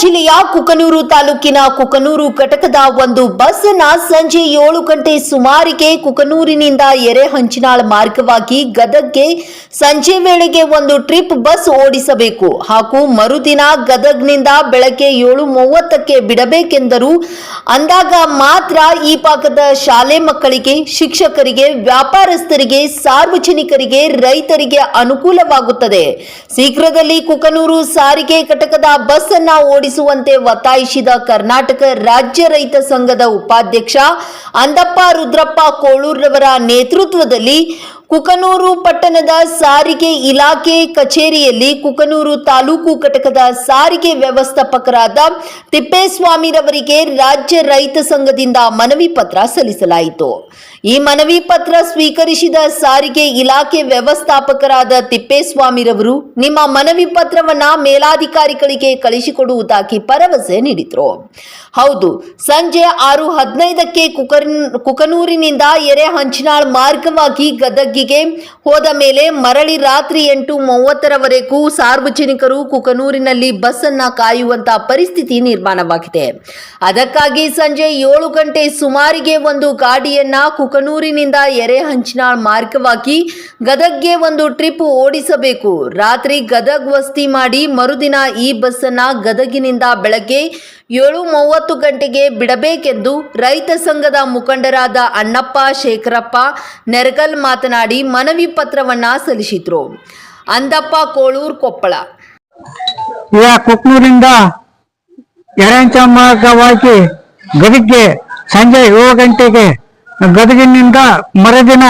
ಜಿಲ್ಲೆಯ ಕುಕನೂರು ತಾಲೂಕಿನ ಕುಕನೂರು ಘಟಕದ ಒಂದು ಬಸ್ ಅನ್ನ ಸಂಜೆ ಏಳು ಗಂಟೆ ಸುಮಾರಿಗೆ ಕುಕನೂರಿನಿಂದ ಎರೆಹಂಚಿನಾಳ್ ಮಾರ್ಗವಾಗಿ ಗದಗ್ಗೆ ಸಂಜೆ ವೇಳೆಗೆ ಒಂದು ಟ್ರಿಪ್ ಬಸ್ ಓಡಿಸಬೇಕು ಹಾಗೂ ಮರುದಿನ ಗದಗ್ನಿಂದ ಬೆಳಗ್ಗೆ ಏಳು ಮೂವತ್ತಕ್ಕೆ ಬಿಡಬೇಕೆಂದರು ಅಂದಾಗ ಮಾತ್ರ ಈ ಭಾಗದ ಶಾಲೆ ಮಕ್ಕಳಿಗೆ, ಶಿಕ್ಷಕರಿಗೆ, ವ್ಯಾಪಾರಸ್ಥರಿಗೆ, ಸಾರ್ವಜನಿಕರಿಗೆ, ರೈತರಿಗೆ ಅನುಕೂಲವಾಗುತ್ತದೆ. ಶೀಘ್ರದಲ್ಲಿ ಕುಕನೂರು ಸಾರಿಗೆ ಘಟಕದ ಬಸ್ ಅನ್ನ ಓಡಿಸುವಂತೆ ಒತ್ತಾಯಿಸಿದ ಕರ್ನಾಟಕ ರಾಜ್ಯ ರೈತ ಸಂಘದ ಉಪಾಧ್ಯಕ್ಷ ಅಂದಪ್ಪ ರುದ್ರಪ್ಪ ಕೋಳೂರ್ರವರ ನೇತೃತ್ವದಲ್ಲಿ ಕುಕನೂರು ಪಟ್ಟಣದ ಸಾರಿಗೆ ಇಲಾಖೆ ಕಚೇರಿಯಲ್ಲಿ ಕುಕನೂರು ತಾಲೂಕು ಘಟಕದ ಸಾರಿಗೆ ವ್ಯವಸ್ಥಾಪಕರಾದ ತಿಪ್ಪೇಸ್ವಾಮಿರವರಿಗೆ ರಾಜ್ಯ ರೈತ ಸಂಘದಿಂದ ಮನವಿ ಪತ್ರ ಸಲ್ಲಿಸಲಾಯಿತು. ಈ ಮನವಿ ಪತ್ರ ಸ್ವೀಕರಿಸಿದ ಸಾರಿಗೆ ಇಲಾಖೆ ವ್ಯವಸ್ಥಾಪಕರಾದ ತಿಪ್ಪೇಸ್ವಾಮಿರವರು ನಿಮ್ಮ ಮನವಿ ಪತ್ರವನ್ನ ಮೇಲಾಧಿಕಾರಿಗಳಿಗೆ ಕಳಿಸಿಕೊಡುವುದಾಗಿ ಭರವಸೆ ನೀಡಿದರು. ಹೌದು, ಸಂಜೆ ಆರು ಹದಿನೈದಕ್ಕೆ ಕುಕನೂರಿನಿಂದ ಕುಕನೂರಿನಿಂದ ಎರೆಹಂಚಿನಾಳ್ ಮಾರ್ಗವಾಗಿ ಗದಗಿಗೆ ಹೋದ ಮೇಲೆ ಮರಳಿ ರಾತ್ರಿ ಎಂಟು ಮೂವತ್ತರವರೆಗೂ ಸಾರ್ವಜನಿಕರು ಕುಕನೂರಿನಲ್ಲಿ ಬಸ್ ಅನ್ನ ಕಾಯುವಂತ ಪರಿಸ್ಥಿತಿ ನಿರ್ಮಾಣವಾಗಿದೆ. ಅದಕ್ಕಾಗಿ ಸಂಜೆ ಏಳು ಗಂಟೆ ಸುಮಾರಿಗೆ ಒಂದು ಗಾಡಿಯನ್ನ ಕುಕನೂರಿನಿಂದ ಎರೆಹಂಚಿನಾಳ್ ಮಾರ್ಗವಾಗಿ ಗದಗ್ಗೆ ಒಂದು ಟ್ರಿಪ್ ಓಡಿಸಬೇಕು. ರಾತ್ರಿ ಗದಗ್ ವಸ್ತಿ ಮಾಡಿ ಮರುದಿನ ಈ ಬಸ್ ಅನ್ನ ಗದಗಿನಿಂದ ಬೆಳಗ್ಗೆ ಏಳು ಮೂವತ್ತು ಗಂಟೆಗೆ ಬಿಡಬೇಕೆಂದು ರೈತ ಸಂಘದ ಮುಖಂಡರಾದ ಅಣ್ಣಪ್ಪ ಶೇಖರಪ್ಪ ನೆರಗಲ್ ಮಾತನಾಡಿ ಮನವಿ ಪತ್ರವನ್ನ ಸಲ್ಲಿಸಿದ್ರು. ಅಂದಪ್ಪ ಕೋಳೂರ್ ಕೊಪ್ಪಳ. ಕುಕ್ನೂರಿಂದ ಎರಂಚ ಮಾರ್ಗವಾಗಿ ಗದಗ್ಗೆ ಸಂಜೆ ಏಳು ಗಂಟೆಗೆ ಗದಗಿನಿಂದ ಮರುದಿನ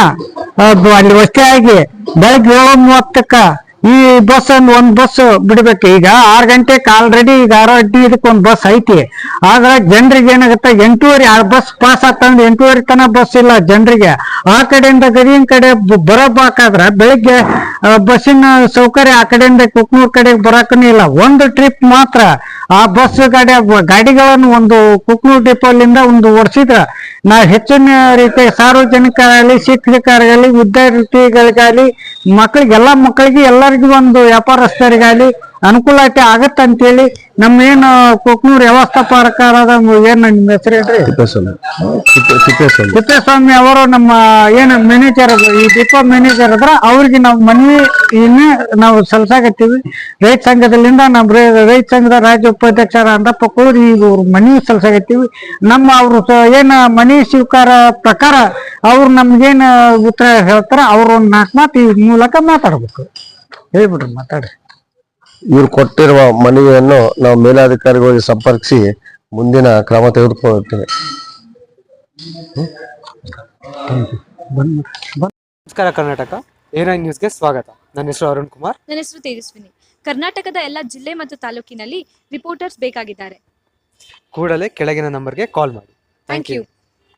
ಅಲ್ಲಿ ವಸ್ತಿಯಾಗಿ ಬೆಳಗ್ಗೆ ಏಳು ಮೂವತ್ತಕ್ಕ ಈ ಬಸ್ ಒಂದು ಒಂದ್ ಬಸ್ ಬಿಡ್ಬೇಕು. ಈಗ ಆರ್ ಗಂಟೆಗೆ ಆಲ್ರೆಡಿ ಈಗ ಆರೋಗ್ಯ ಇದಕ್ಕೆ ಒಂದು ಬಸ್ ಐತಿ. ಆಗ ಜನರಿಗೆ ಏನಾಗುತ್ತೆ? ಎಂಟೂವರೆ ಆ ಬಸ್ ಪಾಸ್ ಆಗ್ತಂದ್ರೆ ಎಂಟೂವರೆ ತನ ಬಸ್ ಇಲ್ಲ ಜನರಿಗೆ. ಆ ಕಡೆಯಿಂದ ಗದಗಿನ ಕಡೆ ಬರಬೇಕಾದ್ರ ಬೆಳಿಗ್ಗೆ ಬಸ್ಸಿನ ಸೌಕರ್ಯ ಆ ಕಡೆಯಿಂದ ಕುಕ್ನೂರ್ ಕಡೆಗೆ ಬರಾಕನೂ ಇಲ್ಲ. ಒಂದು ಟ್ರಿಪ್ ಮಾತ್ರ. ಆ ಬಸ್ ಗಾಡಿ, ಗಾಡಿಗಳನ್ನು ಒಂದು ಕುಕ್ನೂರ್ ಡಿಪೋಲಿಂದ ಒಂದು ಓಡಿಸಿದ್ರ. ನಾವು ಹೆಚ್ಚಿನ ರೀತಿಯ ಸಾರ್ವಜನಿಕರಾಗಲಿ ಶಿಕ್ಷಕರಾಗಲಿ ವಿದ್ಯಾರ್ಥಿಗಳಿಗಾಗಲಿ, ಮಕ್ಕಳಿಗೆ, ಎಲ್ಲಾ ಮಕ್ಕಳಿಗೆ, ಎಲ್ಲರಿಗೂ ಒಂದು ವ್ಯಾಪಾರಸ್ಥರಿಗಾಗಲಿ ಅನುಕೂಲ ಐತೆ ಹೇಳಿ ನಮ್ಮ ಏನು ಕೊಕ್ನೂರ್ ವ್ಯವಸ್ಥಾಪಕರಾದ ಏನ್ ನಿಮ್ಮ ಹೆಸರು ಹೇಳ್ರಿ? ತಿಪ್ಪೇಸ್ವಾಮಿ ತಿಪ್ಪೆ ತಿಪ್ಪೇಸ್ವಾಮಿ ತಿಪ್ಪೇಸ್ವಾಮಿ ಅವರು ನಮ್ಮ ಏನು ಮ್ಯಾನೇಜರ್ ಈ ದೀಪ ಮ್ಯಾನೇಜರ್ ಅದ್ರ ಅವ್ರಿಗೆ ನಾವು ಮನವಿ ಏನೇ ನಾವು ಸಲ್ಸಾಕತ್ತೀವಿ. ರೈತ ಸಂಘದಲ್ಲಿಂದ ನಮ್ಮ ರೈತ ಸಂಘದ ರಾಜ್ಯ ಉಪಾಧ್ಯಕ್ಷರ ಅಂದಪ್ಪ ಈಗ ಅವ್ರ ಮನವಿ ಸಲ್ಸಾಕತ್ತೀವಿ. ನಮ್ಮ ಅವರು ಏನ ಮನಿ ಸ್ವೀಕಾರ ಪ್ರಕಾರ ಅವ್ರು ನಮ್ಗೇನು ಉತ್ತರ ಹೇಳ್ತಾರ ಅವ್ರ ಒಂದ್ ನಾಲ್ಕು ಮಾತು ಈ ಮೂಲಕ ಮಾತಾಡ್ಬೇಕು. ಹೇಳ್ಬಿಡ್ರಿ ಮಾತಾಡ್ರಿ. ಇವ್ರು ಕೊಟ್ಟಿರುವ ಮನವಿಯನ್ನು ನಾವು ಮೇಲಾಧಿಕಾರಿಗಳಿಗೆ ಸಂಪರ್ಕಿಸಿ ಮುಂದಿನ ಕ್ರಮ ತೆಗೆದುಕೊಳ್ಳುತ್ತೇವೆ. ನಮಸ್ಕಾರ ಕರ್ನಾಟಕ. ನೈನ್ ನ್ಯೂಸ್ಗೆ ಸ್ವಾಗತ. ನನ್ನ ಹೆಸರು ಅರುಣ್ ಕುಮಾರ್. ನನ್ನ ಹೆಸರು ತೇಜಸ್ವಿನಿ. ಕರ್ನಾಟಕದ ಎಲ್ಲ ಜಿಲ್ಲೆ ಮತ್ತು ತಾಲೂಕಿನಲ್ಲಿ ರಿಪೋರ್ಟರ್ಸ್ ಬೇಕಾಗಿದ್ದಾರೆ. ಕೂಡಲೇ ಕೆಳಗಿನ ನಂಬರ್ಗೆ ಕಾಲ್ ಮಾಡಿ. Thank you